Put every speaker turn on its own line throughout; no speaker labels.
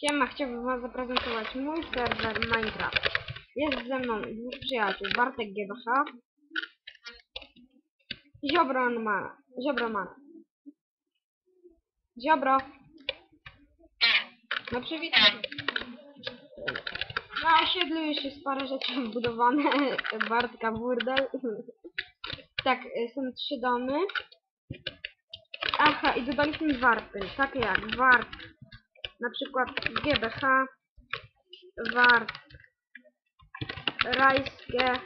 Siema, chciałbym wam zaprezentować mój serwer Minecraft. Jest ze mną dwóch przyjaciół, Bartek GBH i Ziobro Ma. Ziobro Ma. Ziobro. No przywitaj. Na osiedlu już jest parę rzeczy wbudowane. Bartka burdel. tak, y, są trzy domy. Aha, i dodaliśmy warpy, takie jak warp, na przykład GBH, warp, rajskie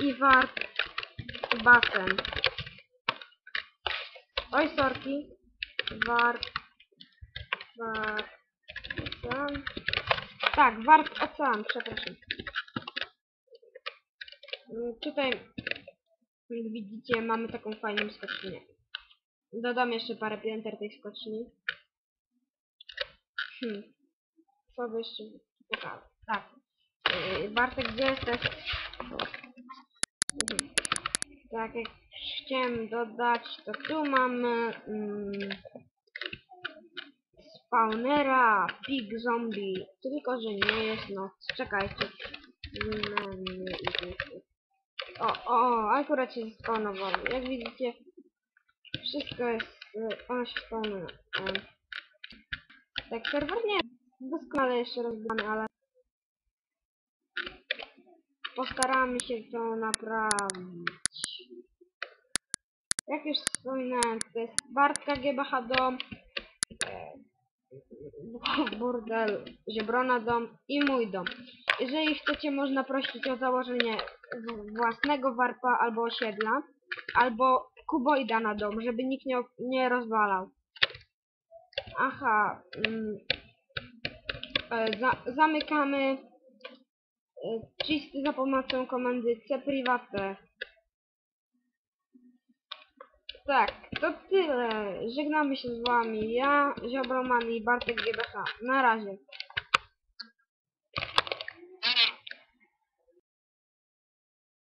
i warp basen. Oj, sorki. Warp, warp, ocean. Tak, warp ocean, przepraszam. Mm, Tutaj, jak widzicie, mamy taką fajną skocznię. Dodam jeszcze parę pięter tej skoczni. Hmm. Co by jeszcze pokazać? Tak. Yy, Bartek, gdzie jesteś? Mhm. Tak, jak chciałem dodać, to tu mamy mm, spawnera Pig Zombie. Tylko, że nie jest noc. Czekajcie. Menu i tu. O, o, akurat się spawnowało. Jak widzicie, wszystko jest, się spełnia. Tak, serwer nie doskonale jeszcze rozgrany, ale postaramy się to naprawić. Jak już wspominałem, to jest Bartka GBH dom, e, burdel Ziebrona dom i mój dom. Jeżeli chcecie, można prosić o założenie własnego warpa albo osiedla, albo kuboida na dom, żeby nikt nie, nie rozwalał. Aha, mm, e, za, zamykamy e, czysty za pomocą komendy cprivate. Tak, to tyle. Żegnamy się z wami. Ja, Ziobroman i Bartek GBH. Na razie.